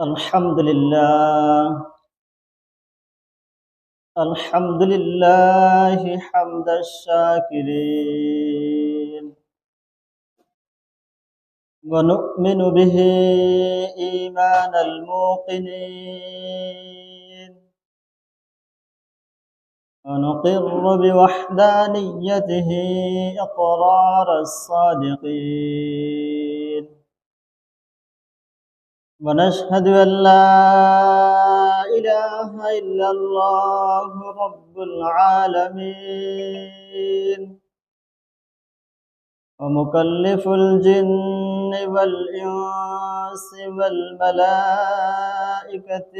الحمد لله. الحمد لله حمد الشاكرين. ونؤمن به إيمان الموقنين. ونقر بوحدانيته إقرار الصادقين. ونشهد أن لا إله إلا الله رب العالمين. ومكلف الجن والإنس والملائكة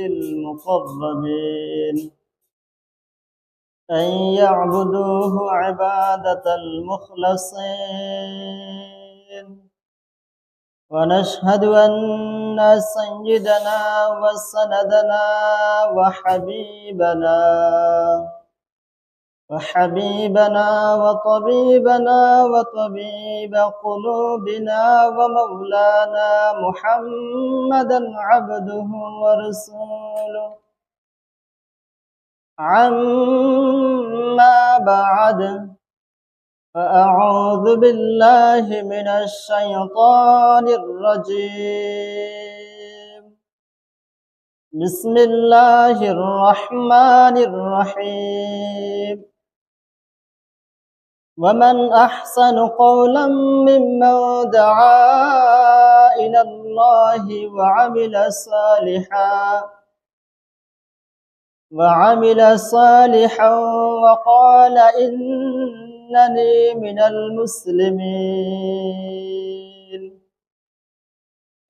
المقربين. أن يعبدوه عبادة المخلصين. ونشهد أن سيدنا وسندنا وحبيبنا وحبيبنا وطبيبنا وطبيب قلوبنا ومولانا محمدا عبده ورسوله. عما بعد. فأعوذ بالله من الشيطان الرجيم. بسم الله الرحمن الرحيم. ومن أحسن قولا ممن دعا إلى الله وعمل صالحا وعمل صالحا وقال إنني من المسلمين.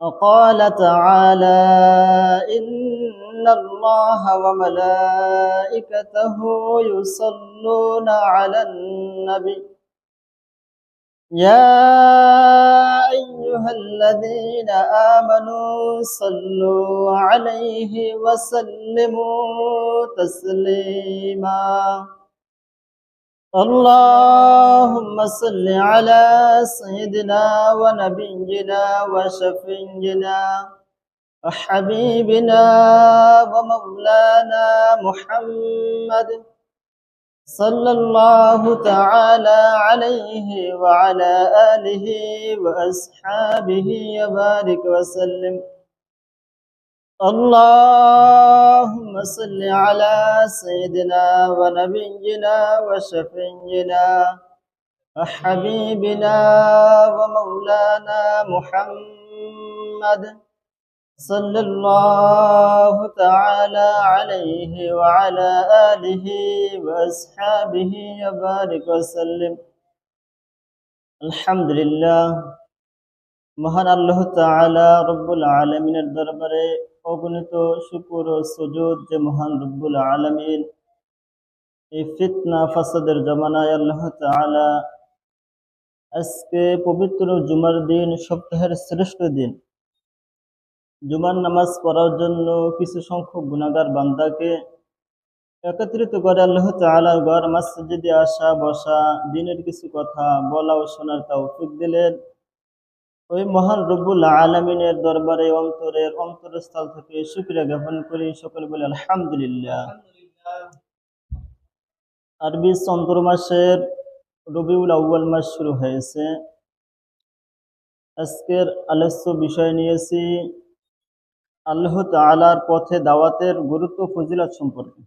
وقال تعالى إن الله وملائكته يصلون على النبي. يا أيها الذين آمنوا صلوا عليه وسلموا تسليما. اللهم صل على سيدنا ونبينا وشفينا وحبيبنا ومولانا محمد صلى الله تعالى عليه وعلى آله وأصحابه وبارك وسلم. اللهم صل على سيدنا ونبينا وشفينا وحبيبنا ومولانا محمد صلى الله تعالى عليه وعلى آله وأصحابه وبارك وسلم. الحمد لله মহান আল্লাহ তাআলা রব্বুল আলমিনের দরবারে অগণিত শুকুর ও সুজুদ যে মহান রব্বুল আলমিন এই ফিতনা ফাসাদের জমানায় আল্লাহ তাআলা আজকে পবিত্র জুমার দিন, সপ্তাহের শ্রেষ্ঠ দিন। জুমার নামাজ পড়ার জন্য কিছু সংখ্যক গুণাগার বান্দাকে একত্রিত করে আল্লাহ তাআলার ঘর, মসজিদে আসা বসা দিনের কিছু কথা বলা ও শোনার তৌফিক দিলেন। ওই মহান রব্বুল আলমিনের দরবারে, অন্তরের অন্তরস্থল থেকে শুক্রিয়া জ্ঞাপন করি সকলে বলে আলহামদুলিল্লাহ। আরবি চন্দ্র মাসের রবিউল আউ্বাল মাস শুরু হয়েছে। আজকের আলস্য বিষয় নিয়েছি, আল্লাহ তালার পথে দাওয়াতের গুরুত্ব ফজিলত সম্পর্কে।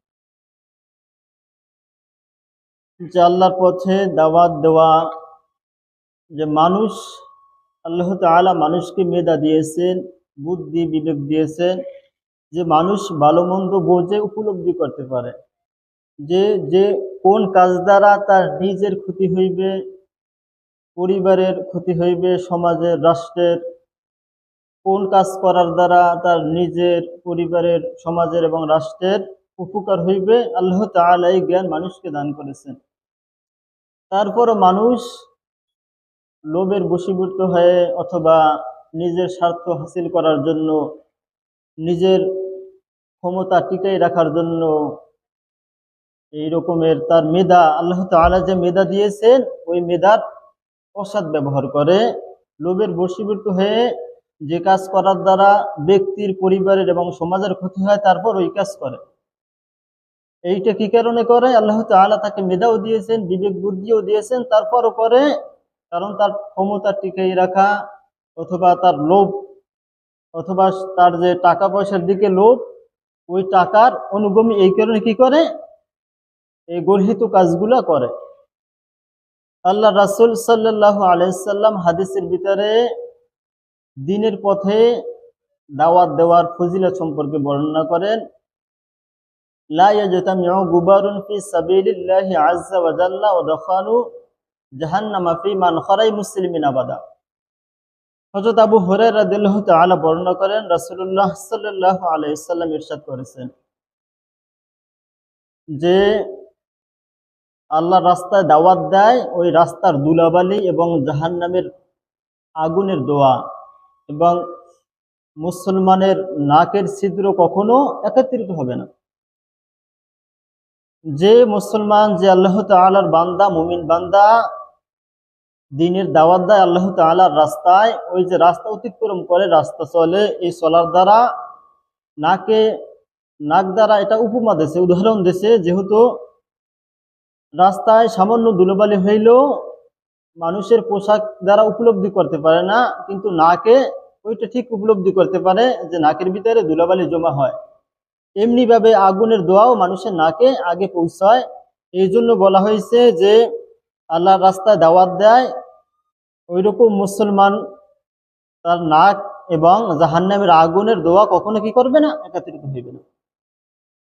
যে আল্লাহর পথে দাওয়াত দেওয়া, যে মানুষ আল্লাহ তালা মানুষকে মেধা দিয়েছেন, বুদ্ধি, বিবেক দিয়েছেন যে মানুষ ভালো মন্দ বোঝে, উপলব্ধি করতে পারে। যে যে কোন কাজ দ্বারা তার নিজের ক্ষতি হইবে, পরিবারের ক্ষতি হইবে, সমাজের, রাষ্ট্রের, কোন কাজ করার দ্বারা তার নিজের, পরিবারের, সমাজের এবং রাষ্ট্রের উপকার হইবে, আল্লাহ তালা এই জ্ঞান মানুষকে দান করেছেন। তারপরও মানুষ লোভের বশীভূত হয়ে অথবা নিজের স্বার্থ হাসিল করার জন্য, নিজের ক্ষমতা টিকাই রাখার জন্য এই রকমের তার মেধা, আল্লাহ তাআলা যে মেধা দিয়েছেন, ওই মেধার অসৎ ব্যবহার করে লোভের বশীভূত হয়ে যে কাজ করার দ্বারা ব্যক্তির পরিবারের এবং সমাজের ক্ষতি হয়, তারপর ওই কাজ করে। এইটা কি কারণে করে? আল্লাহ তাআলা তাকে মেধাও দিয়েছেন, বিবেক বুদ্ধিও দিয়েছেন, তারপরও করে কারণ তার ক্ষমতা টিকিয়ে রাখা অথবা তার লোভ অথবা তার যে টাকা পয়সার দিকে লোভ, ওই টাকার অনুগমী এই কারণে কি করে? এই গর্হিত কাজগুলা করে। আল্লাহ রাসূল সাল্লাল্লাহু আলাইহি সাল্লাম হাদিসের ভিতরে দিনের পথে দাওয়াত দেওয়ার ফজিলা সম্পর্কে বর্ণনা করেন, লা ইয়াজতামিউ গুবারুন ফি সাবিলিল্লাহি আযজা ওয়া জাল্লা ওয়া দাখালু জাহান্নামা মান খারাই মুসলিমিন আবাদা। আবু যে আল্লাহ রাস্তায় দাওয়াত দেয়, ওই রাস্তার দুলাবালি এবং জাহান্নামের আগুনের দোয়া এবং মুসলমানের নাকের ছিদ্র কখনো একত্রিত হবে না। যে মুসলমান, যে আল্লাহ তাআলার বান্দা, মুমিন বান্দা দিনের দাওয়াত দেয় আল্লাহ তাআলার রাস্তায়, ওই যে রাস্তা অতিক্রম করে, রাস্তা চলে, এই চলার দ্বারা নাকে, নাক দ্বারা এটা উপমা দেশে উদাহরণ দেশে যেহেতু রাস্তায় সামান্য দুলোবালি হইলেও মানুষের পোশাক দ্বারা উপলব্ধি করতে পারে না, কিন্তু নাকে ওইটা ঠিক উপলব্ধি করতে পারে যে নাকের ভিতরে ধুলাবালি জমা হয়। এমনিভাবে আগুনের দোয়াও মানুষের নাকে আগে পৌঁছায়। এই জন্য বলা হয়েছে যে আল্লাহর রাস্তায় দাওয়াত দেয়, ওইরকম মুসলমান তার নাক এবং জাহান্নামের আগুনের দোয়া কখনো কি করবে না? একত্রিত হইবে না।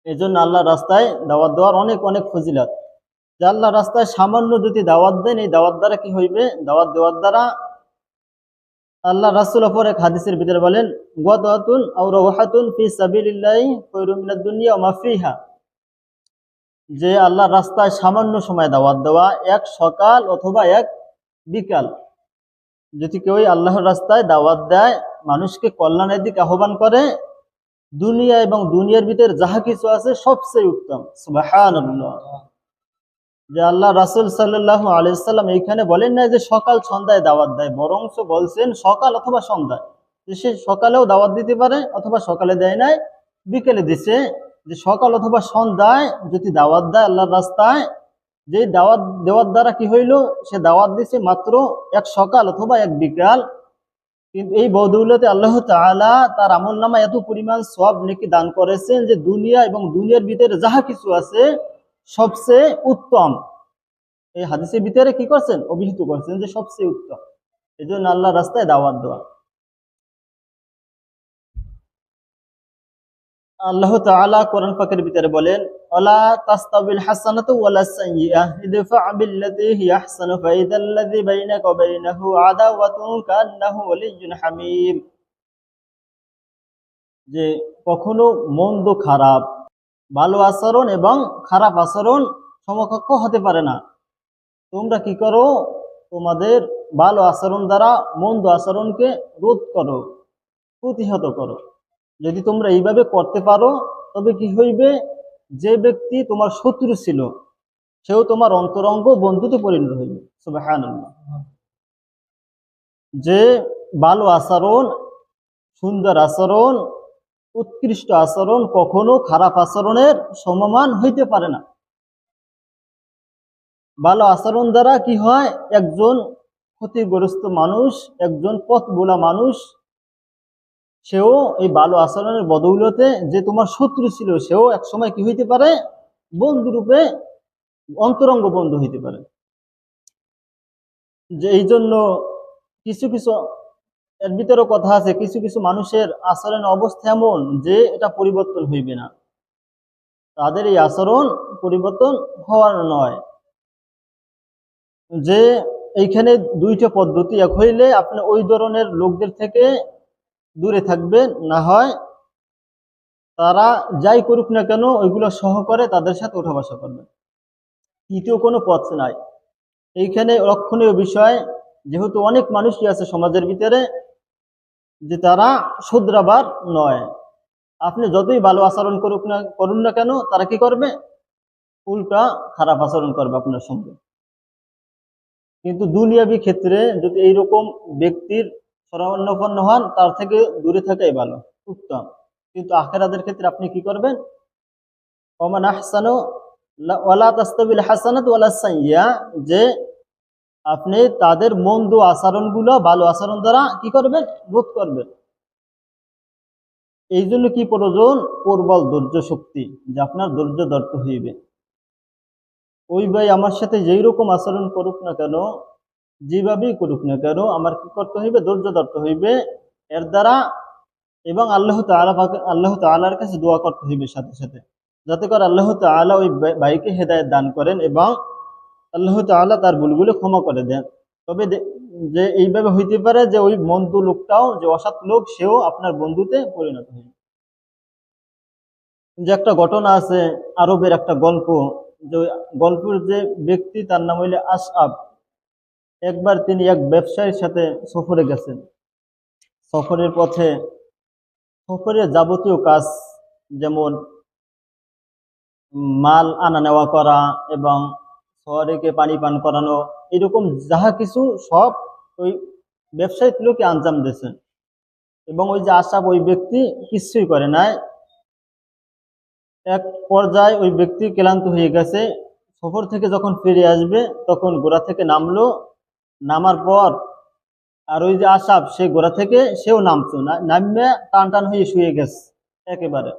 এই জন্য আল্লাহর রাস্তায় দাওয়াত দেওয়ার অনেক অনেক ফজিলাত। যে আল্লাহ রাস্তায় সামান্য যদি দাওয়াত দেন, এই দাওয়াত দ্বারা কি হইবে? দাওয়াত দেওয়ার দ্বারা আল্লাহ রাসূল অপর এক হাদিসের ভিতরে বলেন আও রাওহাতুন ফি মা ফিহা। যে আল্লাহ রাস্তায় সামান্য সময় দাওয়াত দেওয়া, এক সকাল অথবা এক বিকাল। যদি কেউ আল্লাহর রাস্তায় দাওয়াত দেয়, মানুষকে কল্যাণের দিকে আহ্বান করে, দুনিয়া এবং দুনিয়ার ভিতরে যাহা কিছু আছে সবচেয়ে উত্তম। যে আল্লাহ রাসুল সাল্লাহ আলাইসাল্লাম এইখানে বলেন না যে সকাল সন্ধ্যায় দাওয়াত দেয়, বরংস বলছেন সকাল অথবা সন্ধ্যায়। যে সে সকালেও দাওয়াত দিতে পারে অথবা সকালে দেয় নাই, বিকেলে দিছে। যে সকাল অথবা সন্ধ্যায় যদি দাওয়াত দেয় আল্লাহর রাস্তায়, যে দাওয়াত দেওয়ার দ্বারা কি হইল? সে দাওয়াত দিছে মাত্র এক সকাল অথবা এক বিকাল। কিন্তু এই বদৌলতে আল্লাহ তাআলা তার আমল নামা এত পরিমাণ সব নাকি দান করেছেন যে দুনিয়া এবং দুনিয়ার ভিতরে যাহা কিছু আছে, সবচেয়ে উত্তম। এই হাদিসের ভিতরে কি করছেন? অভিহিত করছেন যে সবচেয়ে উত্তম। এই জন্য আল্লাহ রাস্তায় দাওয়াত দেওয়া। আল্লাহ তাআলা কোরআন পাকের ভিতরে বলেন ওয়ালা তাস্তাবিল হাসানাতু ওয়ালা সাইয়্যিআহ ইদফা হিয়া আহসানু বাইনাকা ওয়া বাইনাহু আদাওয়াতুন কান্নাহু ওয়ালিয়্যুন হামীম। যে কখনো মন্দ খারাপ, ভালো আচরণ এবং খারাপ আচরণ সমকক্ষ হতে পারে না। তোমরা কি করো? তোমাদের ভালো আচরণ দ্বারা মন্দ আচরণকে রোধ করো, প্রতিহত করো। যদি তোমরা এইভাবে করতে পারো, তবে কি হইবে? যে ব্যক্তি তোমার শত্রু ছিল, সেও তোমার অন্তরঙ্গ বন্ধুতে পরিণত হইবে। যে ভালো আচরণ, সুন্দর আচরণ, উৎকৃষ্ট আচরণ কখনো খারাপ আচরণের সমমান হইতে পারে না। ভালো আচরণ দ্বারা কি হয়? একজন ক্ষতিগ্রস্ত মানুষ, একজন পথ বোলা মানুষ সেও এই ভালো আচরণের বদৌলতে যে তোমার শত্রু ছিল, সেও এক সময় কি হইতে পারে? বন্ধু রূপে অন্তরঙ্গ বন্ধু হইতে পারে। যে এই জন্য কিছু কিছু, এর ভিতরে কথা আছে, কিছু কিছু মানুষের আচরণ অবস্থা এমন যে এটা পরিবর্তন হইবে না। তাদের এই আচরণ পরিবর্তন হওয়ার নয়। যে এইখানে দুইটা পদ্ধতি, এক হইলে আপনি ওই ধরনের লোকদের থেকে দূরে থাকবে, না হয় তারা যাই করুক না কেন ওইগুলো সহ করে তাদের সাথে ওঠা বসা করবেন তৃতীয় কোনো পথ নাই। এইখানে লক্ষণীয় বিষয়, যেহেতু অনেক মানুষই আছে সমাজের ভিতরে, যে তারা শুদ্রাবার নয়। আপনি যতই ভালো আচরণ করুক না, করুন না কেন, তারা কি করবে? উল্টা খারাপ আচরণ করবে আপনার সঙ্গে। কিন্তু দুনিয়াবি ক্ষেত্রে যদি এইরকম ব্যক্তির শরণাপন্ন হন, তার থেকে দূরে থাকাই ভালো, উত্তম। কিন্তু আখেরাদের ক্ষেত্রে আপনি কি করবেন? ওমান আহসানু লা- ওয়ালা তাস্তাবিল হাসানাত ওয়ালা সাইয়্যা যে আপনি তাদের মন্দ আচরণগুলো, ভালো আচরণ দ্বারা কি করবেন? রোধ করবেন। এই জন্য কি প্রয়োজন? প্রবল ধৈর্য শক্তি, যে আপনার ধৈর্য ধরতে হইবে। ওই ভাই আমার সাথে যেই রকম আচরণ করুক না কেন যেভাবেই করুক না কেন, আমার কি করতে হইবে? ধৈর্য ধরতে হইবে। এর দ্বারা এবং আল্লাহ তাআলা আল্লাহ তাআলার কাছে দোয়া করতে হইবে সাথে সাথে। যাতে করে আল্লাহ তাআলা ওই ভাইকে হেদায়েত দান করেন এবং আল্লাহ তাআলা তার ভুলগুলো ক্ষমা করে দেন। তবে যে এইভাবে হইতে পারে যে ওই বন্ধু লোকটাও, যে অসৎ লোক, সেও আপনার বন্ধুতে পরিণত হইবে। যে একটা ঘটনা আছে, আরবের একটা গল্প। যে গল্পের যে ব্যক্তি, তার নাম হইলে আসআব একবার তিনি এক ব্যবসায়ীর সাথে সফরে গেছেন। সফরের পথে সফরের যাবতীয় কাজ যেমন মাল আনা নেওয়া করা এবং শহরেকে পানি পান করানো, এরকম যাহা কিছু সব ওই ব্যবসায়ী লোকে আঞ্জাম দিয়েছেন। এবং ওই যে আশাব ওই ব্যক্তি কিছুই করে নাই। এক পর্যায়ে ওই ব্যক্তি ক্লান্ত হয়ে গেছে। সফর থেকে যখন ফিরে আসবে, তখন গোড়া থেকে নামলো। নামার পর, আর ওই যে আসাব, সে গোড়া থেকে সেও নামতো না। নামিয়ে টান টান হয়ে শুয়ে গেছে, একেবারে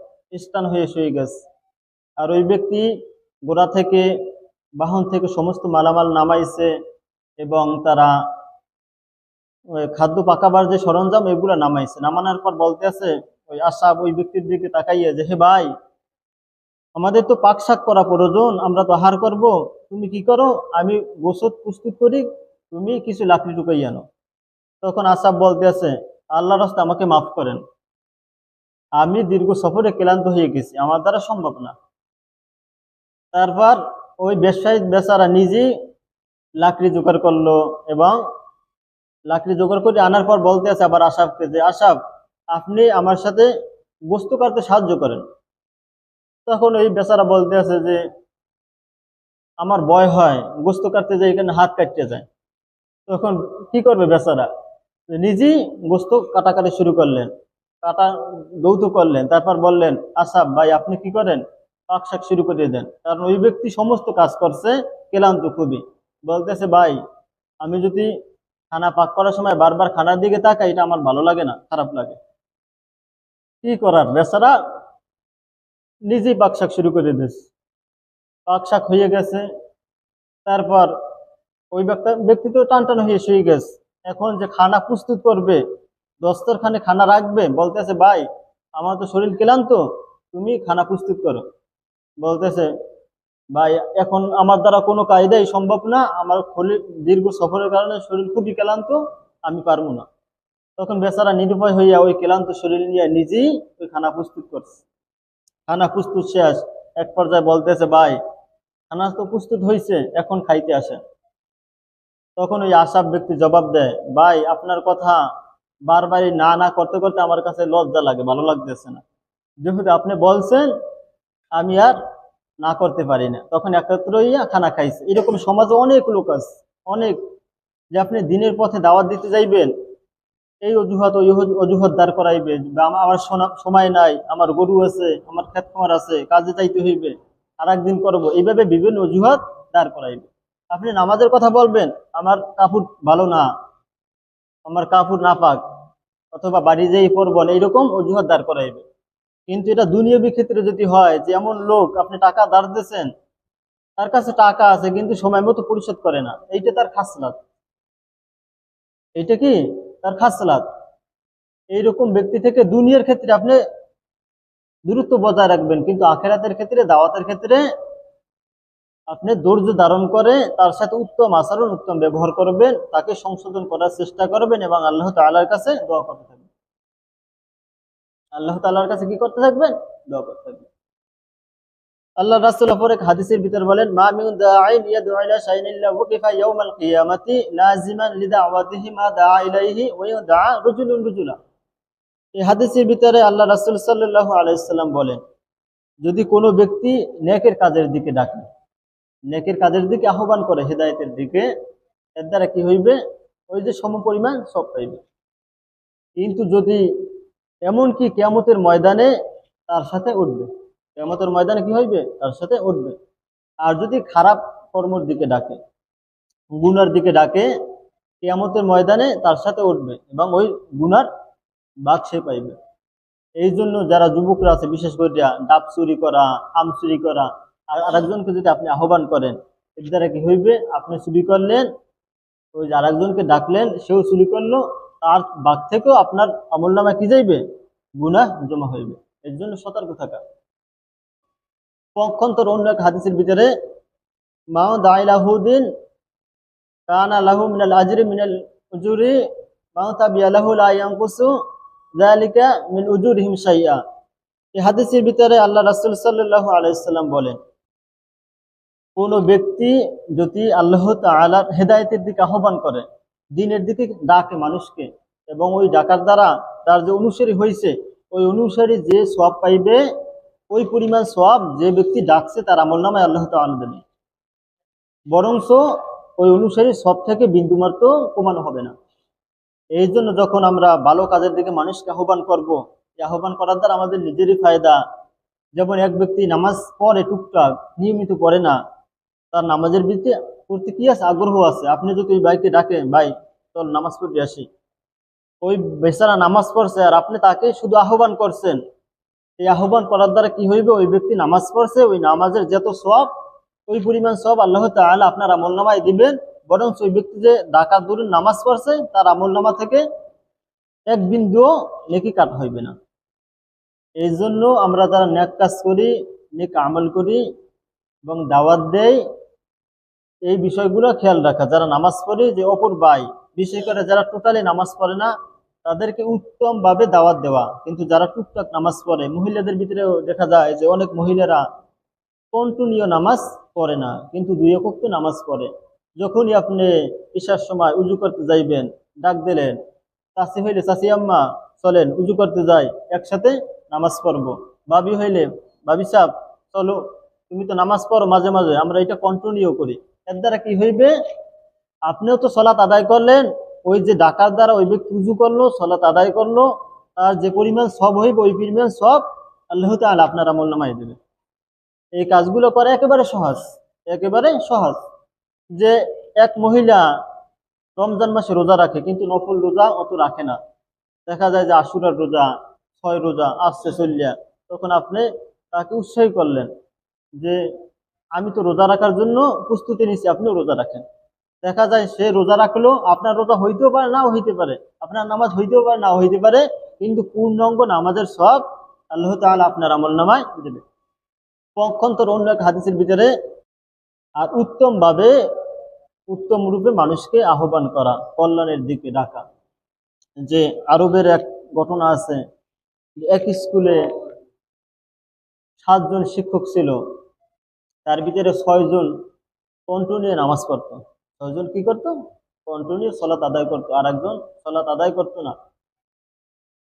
স্টান হয়ে শুয়ে গেছে। আর ওই ব্যক্তি গোড়া থেকে, বাহন থেকে সমস্ত মালামাল নামাইছে এবং তারা খাদ্য পাকাবার যে সরঞ্জাম, এগুলো নামাইছে। নামানোর পর বলতে আছে, ওই আসাব ওই ব্যক্তির দিকে তাকাইয়ে যে, হে ভাই, আমাদের তো পাক শাক করা প্রয়োজন, আমরা তো আহার করব, তুমি কি করো? আমি গোসত প্রস্তুত করি তুমি কিছু লাকড়ি টুকাই আনো। তখন আসাব বলতে আছে আল্লাহ রাস্তা আমাকে মাফ করেন। আমি দীর্ঘ সফরে ক্লান্ত হয়ে গেছি, আমার দ্বারা সম্ভব না। তারপর ওই ব্যবসায়ী বেচারা নিজেই লাকড়ি জোগাড় করল এবং লাকড়ি জোগাড় করে আনার পর বলতে আছে আবার আশাফকে যে, আশাফ, আপনি আমার সাথে বস্তু কাটতে সাহায্য করেন। তখন ওই বেচারা বলতে আছে যে, আমার ভয় হয় গোস্ত কাটতে যাই এখানে হাত কাটতে যায়। তখন কি করবে বেচারা? নিজেই গোস্ত কাটাকাটি শুরু করলেন, কাটা দৌত করলেন, তারপর বললেন আসাব ভাই, আপনি কি করেন? পাক শাক শুরু করে দেন। কারণ ওই ব্যক্তি সমস্ত কাজ করছে, ক্লান্ত খুবই। বলতেছে, ভাই, আমি যদি খানা পাক করার সময় বারবার খানার দিকে তাকাই, এটা আমার ভালো লাগে না, খারাপ লাগে। কি করার? বেচারা নিজেই পাক শাক শুরু করে দিস পাক শাক হয়ে গেছে। তারপর ওই ব্যক্তি তো টান টান হয়ে শুয়ে গেছে। এখন যে খানা প্রস্তুত করবে, দস্তরখানে খানা রাখবে, বলতেছে, ভাই, আমার তো শরীর ক্লান্ত, তুমি খানা প্রস্তুত করো। বলতেছে, ভাই, এখন আমার দ্বারা কোনো কায়দাই সম্ভব না, আমার দীর্ঘ সফরের কারণে শরীর খুবই ক্লান্ত, আমি পারব না। তখন বেচারা নিরুপায় হইয়া ওই ক্লান্ত শরীর নিয়ে নিজেই ওই খানা প্রস্তুত করছে। খানা প্রস্তুত শেষ, এক পর্যায়ে বলতেছে, ভাই, খানা তো প্রস্তুত হয়েছে এখন খাইতে আসেন। তখন ওই আশাব ব্যক্তি জবাব দেয়, ভাই, আপনার কথা বারবারই না না করতে করতে আমার কাছে লজ্জা লাগে, ভালো লাগতেছে না। যেহেতু আপনি বলছেন, আমি আর না করতে পারি না। তখন একত্র হইয়া খানা খাইছে। এরকম সমাজে অনেক লোক আছে, অনেক। যে আপনি দিনের পথে দাওয়াত দিতে যাইবেন, এই অজুহাত অজুহাত দাঁড় করাইবে। আমার সময় নাই, আমার গরু আছে, আমার খামার আছে, কাজে যাইতে হইবে আর একদিন করব। এইভাবে বিভিন্ন অজুহাত দাঁড় করাইবে। আপনি নামাজের কথা বলবেন, আমার কাপড় ভালো না, আমার কাপড় না পাক অথবা বাড়ি যেই পরবন এইরকম অজুহাত দাঁড় করাইবে। কিন্তু এটা দুনিয়াবি ক্ষেত্রে যদি হয় যে এমন লোক আপনি টাকা দাঁড় দিয়েছেন, তার কাছে টাকা আছে, কিন্তু সময় মতো পরিশোধ করে না, এইটা তার খাসলাত। এইটা কি? তার খাসলাত। এইরকম ব্যক্তি থেকে দুনিয়ার ক্ষেত্রে আপনি দূরত্ব বজায় রাখবেন, কিন্তু আখেরাতের ক্ষেত্রে, দাওয়াতের ক্ষেত্রে আপনি ধৈর্য ধারণ করে তার সাথে উত্তম আচরণ, উত্তম ব্যবহার করবেন, তাকে সংশোধন করার চেষ্টা করবেন এবং আল্লাহ তাআলার কাছে দোয়া করতে থাকবেন। আল্লাহ তাআলার কাছে কি করতে থাকবেন? দোয়া করতে থাকবেন। আল্লাহ রাসূল অপর এক হাদিসের ভিতর বলেন হাদিসের ভিতরে আল্লাহ রাসূল সাল্লাল্লাহু আলাইহি সাল্লাম বলেন, যদি কোনো ব্যক্তি নেকের কাজের দিকে ডাকে নেকের কাজের দিকে আহ্বান করে হেদায়েতের দিকে, এর দ্বারা কি হইবে? ওই যে সমপরিমাণ সব পাইবে। কিন্তু যদি এমনকি কেয়ামতের ময়দানে তার সাথে উঠবে, কেয়ামতের ময়দানে কি হইবে? তার সাথে উঠবে। আর যদি খারাপ কর্মর দিকে ডাকে, গুনার দিকে ডাকে, কেয়ামতের ময়দানে তার সাথে উঠবে এবং ওই গুনার বাদ সে পাইবে। এই জন্য যারা যুবকরা আছে, বিশেষ করে ডাব চুরি করা, আম চুরি করা আর আরেকজনকে যদি আপনি আহ্বান করেন, এর দ্বারা কি হইবে? আপনি চুরি করলেন, ওই যে আরেকজনকে ডাকলেন, সেও চুরি করল, তার বাঘ থেকেও আপনার আমল নামা কি যাইবে? গুনাহ জমা হইবে। এর জন্য সতর্ক থাকা। পক্ষান্তর অন্য এক হাদিসের ভিতরে মাও দাইলাহুদ্দিন কানা লাহু মিনাল আজরি মিনাল উজুরি মাও তাবিয়া লাহু লা ইয়ানকুসু যালিকা মিন উজুরিহিম শাইআ। এই হাদিসের ভিতরে আল্লাহ রাসূল সাল্লাল্লাহু আলাইহি বলেন কোন ব্যক্তি যদি আল্লাহ তাআলার হেদায়েতের দিকে আহ্বান করে, দিনের দিকে ডাকে মানুষকে এবং ওই ডাকার দ্বারা তার যে অনুসারী হয়েছে ওই অনুসারী যে সব পাইবে, ওই পরিমাণ সব যে ব্যক্তি ডাকছে তার আমল নামায় আল্লাহ তাআলা দেবে বরংস ওই অনুসারী সব থেকে বিন্দুমাত্র কমানো হবে না। এই জন্য যখন আমরা ভালো কাজের দিকে মানুষকে আহ্বান করব আহ্বান করার দ্বারা আমাদের নিজেরই ফায়দা। যেমন এক ব্যক্তি নামাজ পড়ে টুকটাক, নিয়মিত পড়ে না তার নামাজের ভিত্তি প্রতি কি আছে? আগ্রহ আছে। আপনি যদি ওই ভাইকে ডাকেন, ভাই চল নামাজ পড়তে আসি। ওই বেচারা নামাজ পড়ছে আর আপনি তাকে শুধু আহ্বান করছেন। এই আহ্বান করার দ্বারা কি হইবে? ওই ব্যক্তি নামাজ পড়ছে, ওই নামাজের যত সব ওই পরিমাণ সব আল্লাহ তাআলা আপনার আমল নামায় দিবেন। বরং ওই ব্যক্তি যে ডাকাত দূরের নামাজ পড়ছে, তার আমল নামা থেকে এক বিন্দুও নেকি কাট হইবে না। এই জন্য আমরা যারা নেক কাজ করি, নেক আমল করি এবং দাওয়াত দেই এই বিষয়গুলো খেয়াল রাখা। যারা নামাজ পড়ে যে অপর ভাই, বিশেষ করে যারা টোটালি নামাজ পড়ে না, তাদেরকে উত্তম ভাবে দাওয়াত দেওয়া। কিন্তু যারা টুকটাক নামাজ পড়ে, মহিলাদের ভিতরেও দেখা যায় যে অনেক মহিলারা কন্টিনিউ নামাজ পড়ে না, কিন্তু দুই একক নামাজ পড়ে। যখনই আপনি ঈশার সময় উজু করতে যাইবেন, ডাক দিলেন চাষি হইলে চাষি আম্মা, চলেন উজু করতে যাই, একসাথে নামাজ পড়ব। বাবি হইলে বাবি সাহ চলো, তুমি তো নামাজ পড়ো মাঝে মাঝে, আমরা এটা কন্টিনিউ করি। এর দ্বারা কি হইবে? আপনিও তো সলাত আদায় করলেন, ওই যে ডাকার দ্বারা ওই ব্যক্তি উজু করল সলাত আদায় করল, তার যে পরিমাণ সব হইবে, ওই পরিমাণ সব আল্লাহ তাআলা আপনার আমল দেবে। এই কাজগুলো করা একেবারে সহজ একেবারে সহজ যে এক মহিলা রমজান মাসে রোজা রাখে, কিন্তু নফল রোজা অত রাখে না। দেখা যায় যে আশুরার রোজা, ছয় রোজা, আসছে চলিয়া তখন আপনি তাকে উৎসাহী করলেন যে আমি তো রোজা রাখার জন্য প্রস্তুতি নিচ্ছি আপনিও রোজা রাখেন। দেখা যায় সে রোজা রাখল, আপনার রোজা হইতেও পারে, নাও হইতে পারে। আপনার নামাজ হইতেও পারে, নাও হইতে পারে, কিন্তু পূর্ণাঙ্গ নামাজের সব আল্লাহ তাআলা আপনার আমল নামায় দেবে। পক্ষান্তর অন্য এক হাদিসের ভিতরে, আর উত্তম ভাবে উত্তম রূপে মানুষকে আহ্বান করা, কল্যাণের দিকে ডাকা। যে আরবের এক ঘটনা আছে এক স্কুলে সাতজন শিক্ষক ছিল তার ভিতরে ছয়জন কন্টিনিউ নামাজ পড়তো। ছয়জন কি করতো? কন্টিনিউ সলাত আদায় করতো। আর একজন সলাত আদায় করতো না।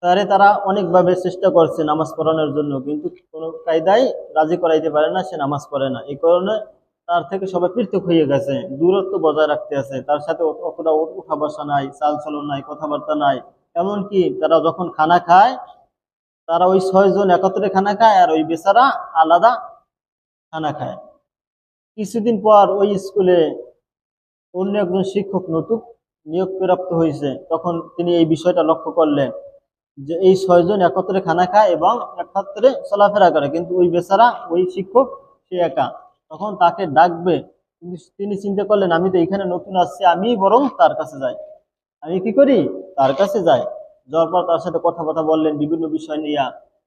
তারে তারা অনেকভাবে চেষ্টা করছে নামাজ পড়ানোর জন্য, কিন্তু কোনো কায়দায় রাজি করাইতে পারে না, সে নামাজ পড়ে না। এই কারণে তার থেকে সবাই পৃথক হয়ে গেছে, দূরত্ব বজায় রাখতে আছে। তার সাথে অতটা উঠা বসা নাই চাল চলন নাই, কথাবার্তা নাই। এমনকি তারা যখন খানা খায়, তারা ওই ছয়জন একত্রে খানা খায় আর ওই বেচারা আলাদা খানা খায়। কিছুদিন পর ওই স্কুলে অন্য একজন শিক্ষক নতুন নিয়োগ প্রাপ্ত হয়েছে। তখন তিনি এই বিষয়টা লক্ষ্য করলেন যে এই ছয়জন একত্রে খানা খায় এবং একত্রে চলাফেরা করে, কিন্তু ওই বেচারা, ওই শিক্ষক, সে একা। তখন তাকে ডাকবে। কিন্তু তিনি চিন্তা করলেন, আমি তো এখানে নতুন আসছি আমি বরং তার কাছে যাই। আমি কি করি? তার কাছে যাই। যাওয়ার পর তার সাথে কথাবার্তা বললেন বিভিন্ন বিষয় নিয়ে।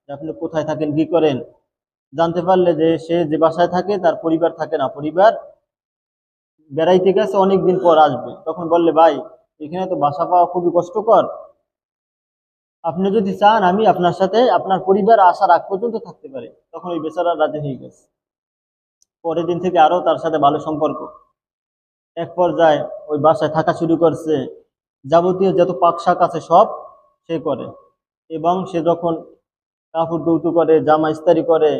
আপনি কোথায় থাকেন, কি করেন? জানতে পারলে যে সে যে বাসায় থাকে, তার পরিবার থাকে না। পরিবার বেড়াইতে গেছে, অনেকদিন পর আসবে। তখন বললে, ভাই, এখানে তো বাসা পাওয়া খুবই কষ্টকর। আপনি যদি চান, আমি আপনার সাথে আপনার পরিবার আসার আগ পর্যন্ত থাকতে পারে। তখন ওই বেচারা রাজি হয়ে গেছে। পরের দিন থেকে আরও তার সাথে ভালো সম্পর্ক। এক পর্যায়ে ওই বাসায় থাকা শুরু করছে। যাবতীয় যত পাক শাক আছে সব সে করে। এবং সে যখন কাপড় দৌতু করে, জামা ইস্তারি করে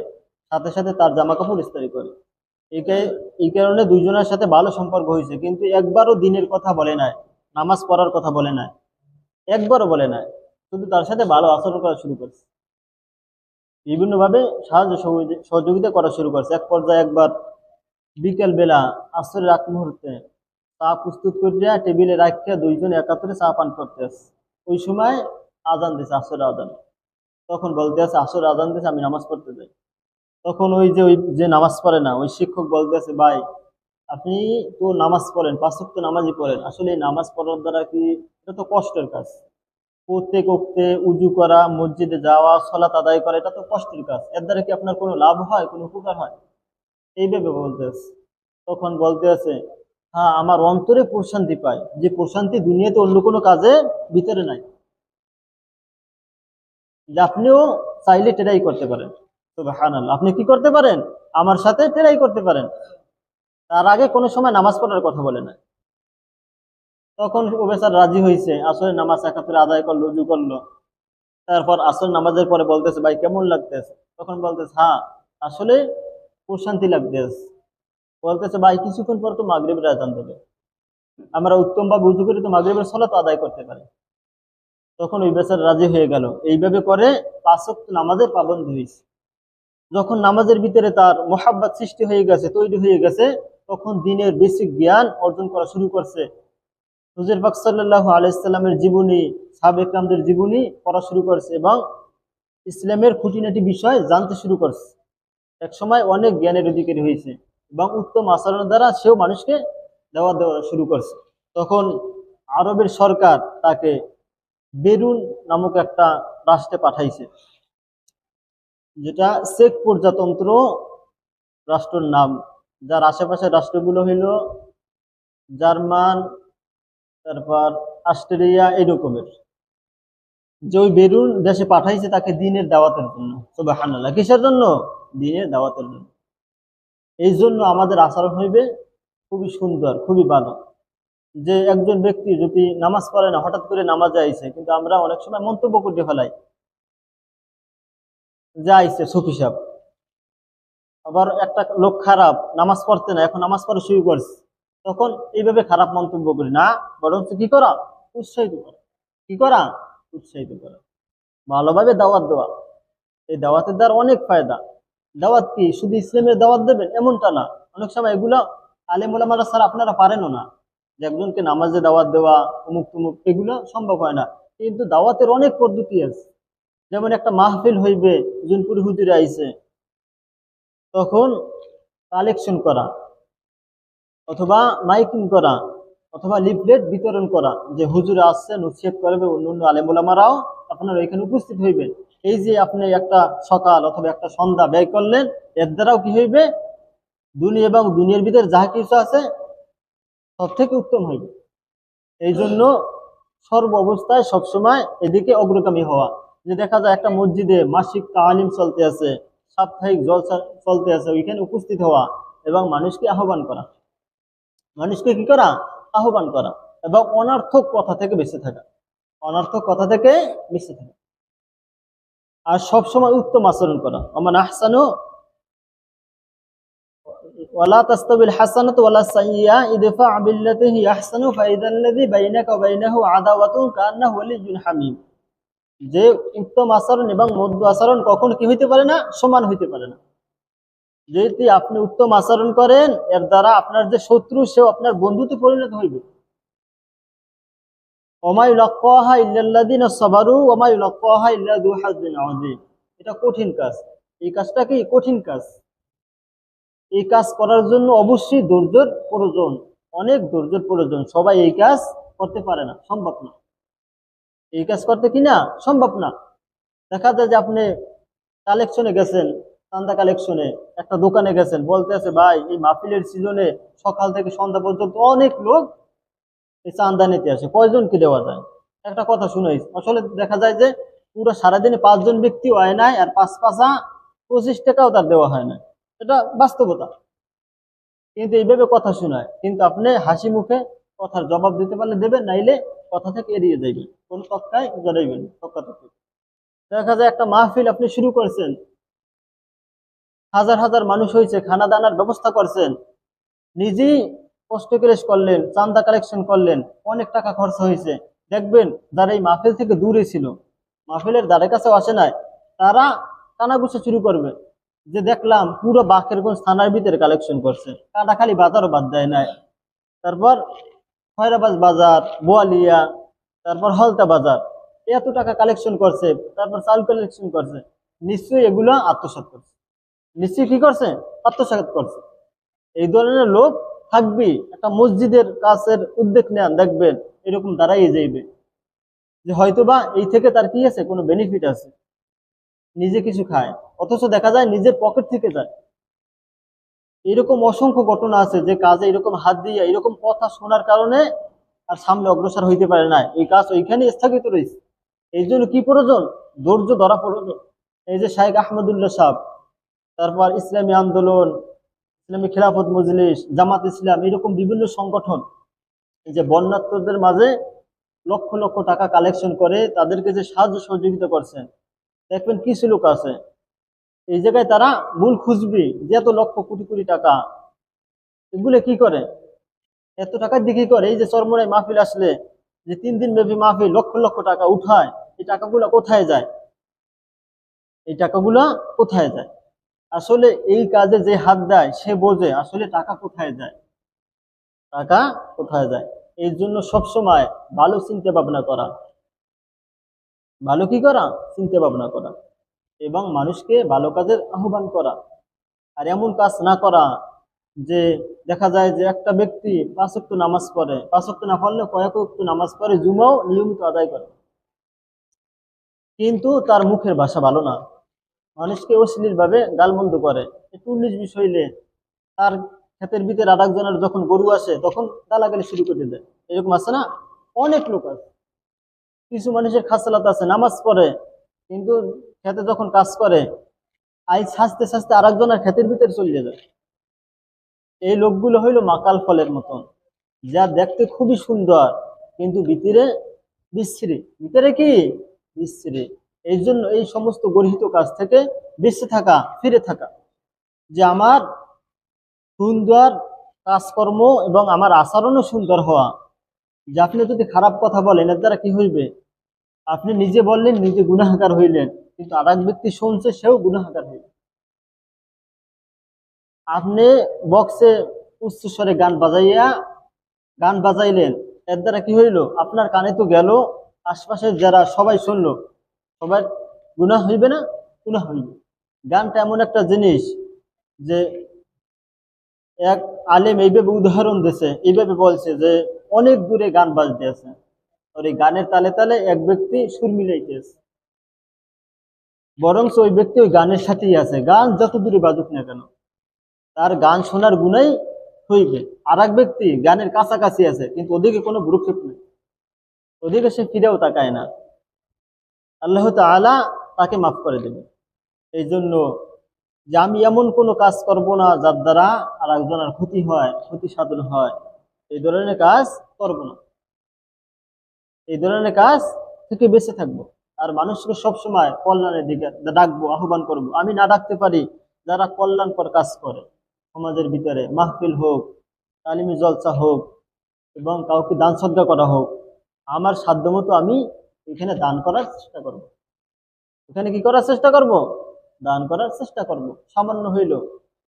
সাথে সাথে তার জামা কাপড় ইস্তারি করে। এই কারণে দুইজনের সাথে ভালো সম্পর্ক হয়েছে, কিন্তু একবারও দিনের কথা বলে নাই, নামাজ পড়ার কথা বলে নাই, একবারও বলে নাই, শুধু তার সাথে ভালো আচরণ করা শুরু করছে। বিভিন্নভাবে সাহায্য সহযোগিতা করা শুরু করছে। এক পর্যায়ে একবার বিকেল বেলা আসরের আগ মুহূর্তে চা প্রস্তুত করিয়া টেবিলে রাখিয়া দুইজন একাত্তরে চা পান করতে আসছে ওই সময় আজান দিছে আসরের আজান। তখন বলতে আছে আসরের আজান দিছে আমি নামাজ পড়তে যাই। তখন ওই যে ওই যে নামাজ পড়ে না, ওই শিক্ষক বলতে আছে ভাই, আপনি তো নামাজ পড়েন পাঁচক তো নামাজই পড়েন। আসলে নামাজ পড়ার দ্বারা কি, এটা তো কষ্টের কাজ। প্রত্যেক উক্তে উজু করা, মসজিদে যাওয়া, সলাত আদায় করা, এটা তো কষ্টের কাজ। এর দ্বারা কি আপনার কোনো লাভ হয়, কোনো উপকার হয়? এইভাবে বলতে আছে তখন বলতে আছে হ্যাঁ আমার অন্তরে প্রশান্তি পায় যে প্রশান্তি দুনিয়াতে অন্য কোনো কাজে ভিতরে নাই। আপনিও চাইলে টেরাই করতে পারেন। আপনি কি করতে পারেন? আমার সাথে টেরাই করতে পারেন। তার আগে কোনো সময় নামাজ পড়ার কথা বলে না তখন ওবেসার রাজি হয়েছে আসলে নামাজ একাত্তরে আদায় করল উজু করল। তারপর আসল নামাজের পরে বলতেছে, ভাই, কেমন লাগতেছে? তখন বলতেছে হ্যাঁ আসলে প্রশান্তি লাগতেছে। বলতেছে, ভাই, কিছুক্ষণ পর তো মাগরীবের আজান দেবে। আমরা উত্তম বা উজু করে তো মাগরীবের সলা তো আদায় করতে পারি। তখন ওই বেচার রাজি হয়ে গেল। এইভাবে করে পাঁচক নামাজের পাবন্দি হয়েছে যখন নামাজের ভিতরে তার মোহাব্বত সৃষ্টি হয়ে গেছে, তৈরি হয়ে গেছে, তখন দিনের বেসিক জ্ঞান অর্জন করা শুরু করছে। হুজুর পাক সাল্লাহ আলাইসাল্লামের জীবনী সাবেকরামদের জীবনী পড়া শুরু করছে এবং ইসলামের খুঁটিনাটি বিষয় জানতে শুরু করছে। এক সময় অনেক জ্ঞানের অধিকারী হয়েছে এবং উত্তম আচরণের দ্বারা সেও মানুষকে দেওয়া দেওয়া শুরু করছে। তখন আরবের সরকার তাকে বেরুন নামক একটা রাষ্ট্রে পাঠাইছে। যেটা শেখ প্রজাতন্ত্র রাষ্ট্রের নাম, যার আশেপাশের রাষ্ট্রগুলো হইল জার্মান, তারপর অস্ট্রেলিয়া এরকমের যে ওই বেরুন দেশে পাঠাইছে তাকে দিনের দাওয়াতের জন্য। সুবহানাল্লাহ। কিসের জন্য? দিনের দাওয়াতের জন্য। এই জন্য আমাদের আচরণ হইবে খুবই সুন্দর, খুবই ভালো। যে একজন ব্যক্তি যদি নামাজ পড়ে না, হঠাৎ করে নামাজে আইছে কিন্তু আমরা অনেক সময় মন্তব্য করে ফেলাই। যে আইছে সফি আবার একটা লোক খারাপ, নামাজ পড়তে না, এখন নামাজ পড়া শুরু করছে। তখন এইভাবে খারাপ মন্তব্য করি, না, বরঞ্চ কি করা? উৎসাহিত করা। কি করা? উৎসাহিত করা। ভালোভাবে দাওয়াত দেওয়া। এই দাওয়াতের দ্বারা অনেক ফায়দা। দাওয়াত কি? শুধু ইসলামের দাওয়াত দেবেন? এমনটা না। অনেক সময় এগুলো আলেম ওলামারা স্যার আপনারা পারেনও না। যে একজনকে নামাজে দাওয়াত দেওয়া অমুক তুমুক এগুলো সম্ভব হয় না। কিন্তু দাওয়াতের অনেক পদ্ধতি আছে। যেমন একটা মাহফিল হইবে, জুনপুর হুজুরে আইছে, তখন কালেকশন করা, অথবা মাইকিং করা, অথবা লিফলেট বিতরণ করা, যে হুজুরে আসছে, নসিহত করবে অন্য অন্য আলেমুলামারাও আপনারা এখানে উপস্থিত হইবেন। এই যে আপনি একটা সকাল অথবা একটা সন্ধ্যা ব্যয় করলেন, এর দ্বারাও কি হইবে? দুনিয়া এবং দুনিয়ার ভিতরে যাহা কিছু আছে, সব থেকে উত্তম হইবে। এই জন্য সর্ব অবস্থায় সবসময় এদিকে অগ্রগামী হওয়া। যে দেখা যায় একটা মসজিদে মাসিক তালিম চলতে আছে, সাপ্তাহিক জলসা চলতে আছে, ওইখানে উপস্থিত হওয়া এবং মানুষকে আহ্বান করা। মানুষকে কি করা? আহ্বান করা এবং অনার্থক কথা থেকে বেঁচে থাকা। অনার্থক কথা থেকে বেঁচে থাকা। আর সবসময় উত্তম আচরণ করা। আমার আহসানু ওয়ালা হামীম। যে উত্তম আচরণ এবং মধ্য আচরণ কখন কি হইতে পারে না? সমান হইতে পারে না। যদি আপনি উত্তম আচরণ করেন, এর দ্বারা আপনার যে শত্রু, সেও আপনার বন্ধুতে পরিণত হইবে। এটা কঠিন কাজ। এই কাজটা কি? কঠিন কাজ। এই কাজ করার জন্য অবশ্যই ধৈর্যের প্রয়োজন। অনেক ধৈর্যের প্রয়োজন। সবাই এই কাজ করতে পারে না। সম্ভব না। এই কাজ করতে কি না সম্ভব না। দেখা যায় যে আপনি কালেকশনে গেছেন, চান্দা কালেকশনে একটা দোকানে গেছেন, বলতে আছে, ভাই, এই মাহফিলের সিজনে সকাল থেকে সন্ধ্যা পর্যন্ত অনেক লোক এই চান্দা নিতে আসে। কয়জনকে দেওয়া যায়? একটা কথা শুনাই আসলে দেখা যায় যে পুরো সারাদিনে পাঁচজন ব্যক্তি হয় নাই আর পাঁচ পাঁচা পঁচিশ টাকাও তার দেওয়া হয় না এটা বাস্তবতা। কিন্তু এইভাবে কথা শোনায়। কিন্তু আপনি হাসি মুখে কথার জবাব দিতে পারলে দেবেন, নাইলে কথা থেকে এড়িয়ে যাইবেন। কোন তক্কায় জড়াইবেন তক্কা তক্কা দেখা যায় একটা মাহফিল আপনি শুরু করছেন। হাজার হাজার মানুষ হয়েছে খানা দানার ব্যবস্থা করছেন। নিজেই কষ্ট করে করলেন চান্দা কালেকশন করলেন, অনেক টাকা খরচ হয়েছে দেখবেন, যারা এই মাহফিল থেকে দূরে ছিল, মাহফিলের দ্বারের কাছেও আসে নাই, তারা কানাগুছে শুরু করবে। যে দেখলাম, পুরো বাকেরগঞ্জ থানার ভিতরে কালেকশন করছে। কাটাখালি বাজারও বাদ দেয় নাই। তারপর খয়রাবাজ বাজার, বোয়ালিয়া, তারপর হলতা বাজার। এত টাকা কালেকশন করছে, তারপর চাল কালেকশন করছে। নিশ্চয়ই এগুলো আত্মসাৎ করছে। নিশ্চয়ই কি করছে? আত্মসাৎ করছে। এই ধরনের লোক থাকবি, একটা মসজিদের কাছের উদ্যোগ নেন, দেখবেন এরকম দাঁড়াই যাইবে যে হয়তোবা এই থেকে তার কি আছে? কোনো বেনিফিট আছে। নিজে কিছু খায়। অথচ দেখা যায় নিজের পকেট থেকে যায়। এরকম অসংখ্য ঘটনা আছে যে কাজে এরকম হাত দিয়ে, এরকম কথা শোনার কারণে আর সামনে অগ্রসর হইতে পারে না এই কাজ ওইখানে স্থগিত রয়েছে। এই জন্য কি প্রয়োজন? ধৈর্য ধরা প্রয়োজন। এই যে শাহেখ আহমদুল্লাহ সাহ তারপর ইসলামী আন্দোলন, ইসলামী খেলাফত মজলিস, জামাত ইসলাম, এরকম বিভিন্ন সংগঠন, এই যে বন্যাত্মদের মাঝে লক্ষ লক্ষ টাকা কালেকশন করে তাদেরকে যে সাহায্য সহযোগিতা করছেন, দেখবেন কিছু লোক আছে এই জায়গায় তারা ভুল খুঁজবি যে এত লক্ষ কোটি কোটি টাকা। এগুলো কি করে? এত টাকার দিকে করে? এই যে চরমরাই মাহফিল আসলে, যে তিন দিন ব্যাপী মাহফিল, লক্ষ লক্ষ টাকা উঠায়, এই টাকাগুলো কোথায় যায়? এই টাকাগুলো কোথায় যায়? আসলে এই কাজে যে হাত দেয়, সে বোঝে আসলে টাকা কোথায় যায়। টাকা কোথায় যায়? এই জন্য সবসময় ভালো চিন্তা ভাবনা করা। ভালো কি করা? চিন্তা ভাবনা করা। এবং মানুষকে ভালো কাজের আহ্বান করা। আর এমন কাজ না করা যে দেখা যায় যে একটা ব্যক্তি পাঁচক্ত নামাজ পড়ে পাঁচক্ত না পড়লে কয়েক উক্ত নামাজ পড়ে, জুমাও নিয়মিত আদায় করে। কিন্তু তার মুখের ভাষা ভালো না। মানুষকে অশ্লীল ভাবে গালমন্দ করে। উনিশ বিষয় হইলে তার ক্ষেতের ভিতরে আর একজনের যখন গরু আসে, তখন গালাগালি শুরু করে দেয়। এরকম আছে না? অনেক লোক আছে। কিছু মানুষের খাসালাত আছে, নামাজ পড়ে কিন্তু খেতে যখন কাজ করে, আই সাজতে সাজতে আর একজনের ক্ষেতের ভিতরে চলে যায়। এই লোকগুলো হইল মাকাল ফলের মতন। যা দেখতে খুবই সুন্দর, কিন্তু ভিতরে বিশ্রী। ভিতরে কি? বিশ্রী। এই জন্য এই সমস্ত গর্হিত কাজ থেকে বেঁচে থাকা, ফিরে থাকা। যে আমার সুন্দর কাজকর্ম এবং আমার আচরণও সুন্দর হওয়া। যে আপনি যদি খারাপ কথা বলেন, এর দ্বারা কি হইবে? আপনি নিজে বললেন, নিজে গুণাহাকার হইলেন, কিন্তু আর ব্যক্তি শুনছে, সেও গুণাহাকার হইল। আপনি বক্সে উচ্চস্বরে গান বাজাইয়া, গান বাজাইলেন, এর দ্বারা কি হইল? আপনার কানে তো গেল আশপাশের যারা সবাই শুনলো সবাই গুণা হইবে না? গুণা হইবে। গানটা এমন একটা জিনিস যে এক আলেম এইভাবে উদাহরণ দিছে, এইভাবে বলছে যে অনেক দূরে গান বাজতে আছে আর এই গানের তালে তালে এক ব্যক্তি সুর মিলাইতেছে। বরং ওই ব্যক্তি ওই গানের সাথেই আছে। গান যত দূরে বাজুক না কেন, তার গান শোনার গুণাই হইবে। আর এক ব্যক্তি গানের কাছাকাছি আছে, কিন্তু ওদিকে কোনো ভ্রুক্ষেপ নেই। ওদিকে সে ফিরেও তাকায় না। আল্লাহ তাআলা তাকে মাফ করে দেবে। এই জন্য যে আমি এমন কোনো কাজ করব না যার দ্বারা আর একজনের ক্ষতি হয় ক্ষতি সাধন হয়, এই ধরনের কাজ করব না। এই ধরনের কাজ থেকে বেঁচে থাকব। আর মানুষকে সবসময় কল্যাণের দিকে ডাকবো, আহ্বান করব। আমি না ডাকতে পারি, যারা কল্যাণকর কাজ করে। সমাজের ভিতরে মাহফিল হোক, তালিমি জলসা হোক, এবং কাউকে দান শ্রদ্ধা করা হোক, আমার সাধ্যমতো আমি এখানে দান করার চেষ্টা করব। এখানে কি করার চেষ্টা করব? দান করার চেষ্টা করব। সামান্য হইল